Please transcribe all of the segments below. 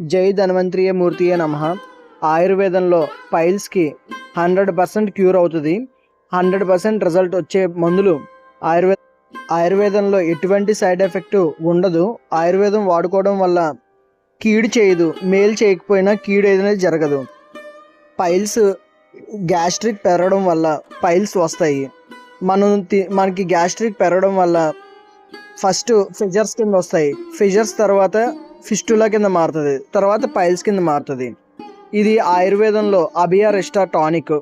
జై ధన్వంతరియ మూర్తియే నమ. ఆయుర్వేదంలో పైల్స్కి హండ్రెడ్ పర్సెంట్ క్యూర్ అవుతుంది. హండ్రెడ్ పర్సెంట్ రిజల్ట్ వచ్చే మందులు ఆయుర్వేద ఆయుర్వేదంలో ఎటువంటి సైడ్ ఎఫెక్ట్ ఉండదు. ఆయుర్వేదం వాడుకోవడం వల్ల కీడు చేయదు. మేలు చేయకపోయినా కీడు ఏదైనా జరగదు. పైల్స్ గ్యాస్ట్రిక్ పెరగడం వల్ల పైల్స్ వస్తాయి. మనం తి- మనకి గ్యాస్ట్రిక్ పెరగడం వల్ల ఫస్ట్ ఫిజర్స్ కింద వస్తాయి. ఫిజర్స్ తర్వాత ఫిస్టులా కింద మారుతుంది. తర్వాత పైల్స్ కింద మారుతుంది. ఇది ఆయుర్వేదంలో అభియా రెస్టా టానిక్.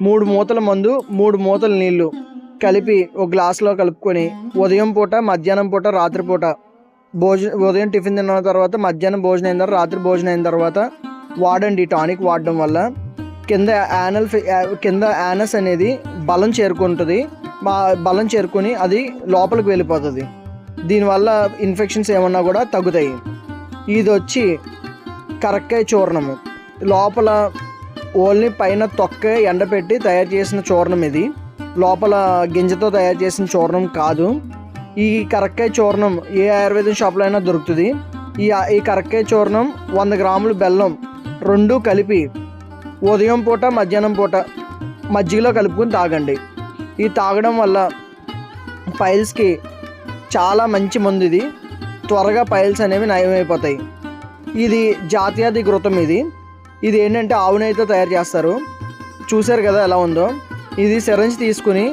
మూడు మూతల మందు మూడు మూతల నీళ్ళు కలిపి ఒక గ్లాస్లో కలుపుకొని ఉదయం పూట మధ్యాహ్నం పూట రాత్రి పూట భోజ ఉదయం టిఫిన్ తిన్న తర్వాత మధ్యాహ్నం భోజనం అయిన తర్వాత రాత్రి భోజనం అయిన తర్వాత వాడండి టానిక్ వాడడం వల్ల కింద యానల్ కింద యానస్ అనేది బలం చేరుకుంటుంది. మా బలం చేరుకొని అది లోపలికి వెళ్ళిపోతుంది. దీనివల్ల ఇన్ఫెక్షన్స్ ఏమన్నా కూడా తగ్గుతాయి. ఇది వచ్చి కరక్కాయ చూర్ణము. లోపల ఓన్లీ పైన తొక్క ఎండపెట్టి తయారు చేసిన చూర్ణం ఇది. లోపల గింజతో తయారు చేసిన చూర్ణం కాదు. ఈ కరక్కాయ చూర్ణం ఏ ఆయుర్వేదం షాప్లో అయినా దొరుకుతుంది. ఈ ఈ కరక్కాయ చూర్ణం వంద గ్రాములు బెల్లం రెండు కలిపి ఉదయం పూట మధ్యాహ్నం పూట మజ్జిగలో కలుపుకొని తాగండి. ఇది తాగడం వల్ల పైల్స్కి చాలా మంచి మందు ఇది. త్వరగా పైల్స్ అనేవి నయమైపోతాయి. ఇది జాతీయాది ఘృతం ఇది. ఇది ఏంటంటే ఆవు నెయ్యితో తయారు చేస్తారు. చూశారు కదా ఎలా ఉందో? ఇది సిరంజ్ తీసుకుని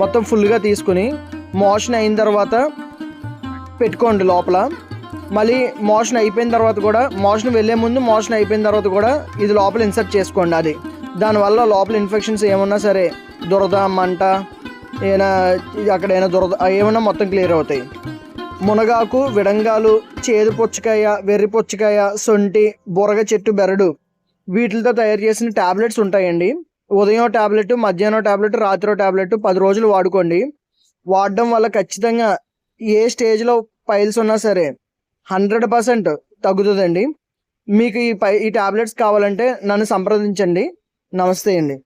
మొత్తం ఫుల్గా తీసుకుని మోషన్ అయిన తర్వాత పెట్టుకోండి లోపల. మళ్ళీ మోషన్ అయిపోయిన తర్వాత కూడా మోషన్ వెళ్ళే ముందు మోషన్ అయిపోయిన తర్వాత కూడా ఇది లోపల ఇన్సర్ట్ చేసుకోండి అది. దానివల్ల లోపల ఇన్ఫెక్షన్స్ ఏమన్నా సరే దురద మంట ఏమైనా అక్కడ ఏమైనా దురద ఏమైనా మొత్తం క్లియర్ అవుతాయి. మునగాకు విడంగాలు చేదు పుచ్చకాయ వెర్రి పుచ్చకాయ సొంటి బురగ చెట్టు బెరడు వీటితో తయారు చేసిన టాబ్లెట్స్ ఉంటాయండి. ఉదయం టాబ్లెట్ మధ్యాహ్నం టాబ్లెట్ రాత్రి టాబ్లెట్ పది రోజులు వాడుకోండి. వాడడం వల్ల ఖచ్చితంగా ఏ స్టేజ్లో పైల్స్ ఉన్నా సరే హండ్రెడ్ పర్సెంట్ తగ్గుతుందండి. మీకు ఈ పై ఈ టాబ్లెట్స్ కావాలంటే నన్ను సంప్రదించండి. నమస్తే అండి.